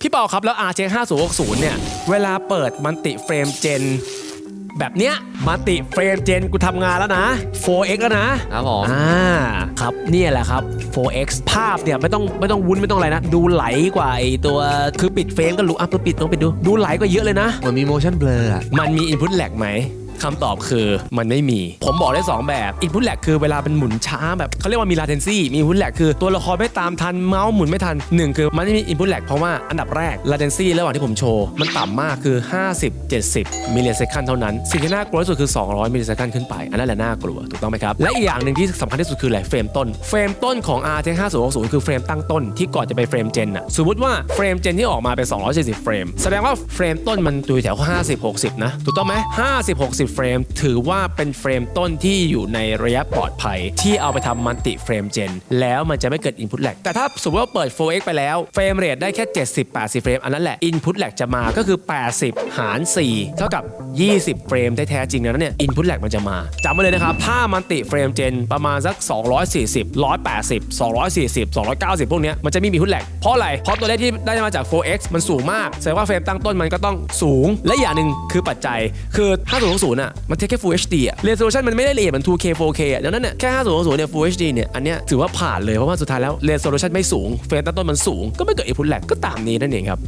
พี่เปาครับแล้ว RJ 5060เนี่ย เวลาเปิดมันติเฟรมเจน แบบเนี้ยมันติเฟรมเจนกูทำงานแล้วนะ 4x แล้วนะครับผมอ่าครับเนี่ยแหละครับ 4x ภาพเนี่ยไม่ต้องไม่ต้องวุ้นไม่ต้องอะไรนะ ดูไหลกว่าไอตัวคือปิดเฟรมก็รู้อะเปิดปิดต้องไปดู ดูไหลกว่าเยอะเลยนะ เหมือนมี motion blur อะมันมี input lag ไหม คำตอบคือมันไม่มี ผมบอกได้ 2 แบบ input lag คือเวลาเป็นหมุนช้าแบบเขาเรียกว่ามี latency มี input lag คือตัวละครไม่ตามทันเมาส์หมุนไม่ทัน 1 คือมันไม่มี input lag เพราะว่าอันดับแรก latency ระหว่างที่ผมโชว์มันต่ำมากคือ 50-70 มิลลิเซคันเท่านั้น สิ่งที่น่ากลัวที่สุดคือ 200 มิลลิเซคันขึ้นไป อันนั้นแหละน่ากลัวถูกต้องไหมครับ และอีกอย่างหนึ่งที่สำคัญที่สุดคืออะไรเฟรมต้น เฟรมต้นของ RTX 5060คือเฟรมตั้งต้นที่ก่อนจะไปเฟรมเจนอะสมมติว่าเฟรมเจนที่ออกมาเป็น240เฟรมแสดงว่าเฟรมต้นมันอยู่แถว50 60 นะถูกต้องไหม50 60เฟรมถือว่าเป็นเฟรมต้นที่อยู่ในระยะปลอดภัย ที่เอาไปทำมัลติเฟรมเจนแล้วมันจะไม่เกิด Input lag แต่ถ้าสมมติว่าเปิด 4x ไปแล้วเฟรมเรทได้แค่ 70 80 เฟรมอันนั้นแหละ Input lag จะมาก็คือ 80 หาร 4 เท่ากับ 20 เฟรมแท้ๆจริงแล้วเนี่ย Input lag มันจะมาจำไว้เลยนะครับ ถ้ามันติเฟรมเจนประมาณสัก 240 180 240 290 พวกนี้มันจะไม่มี Input lag เพราะอะไร เพราะตัวเลขที่ได้มาจาก 4x มันสูงมากแสดงว่าเฟรมตั้งต้นมันก็ต้องสูง และอย่างหนึ่งคือปัจจัยคือ5060อะมันเทคแค่ Full HD อะเรโซชันมันไม่ได้ละเอียดเหมือน 2K 4K อะดังนั้นเนี่ยแค่5060เนี่ย Full HD เนี่ยอันเนี้ยถือว่าผ่านเลยเพราะว่าสุดท้ายแล้วเรโซลูชันไม่สูงเฟรมตั้งต้นมันสูงก็ไม่เกิด input lag ก็ตามนี้นั่นเองครับ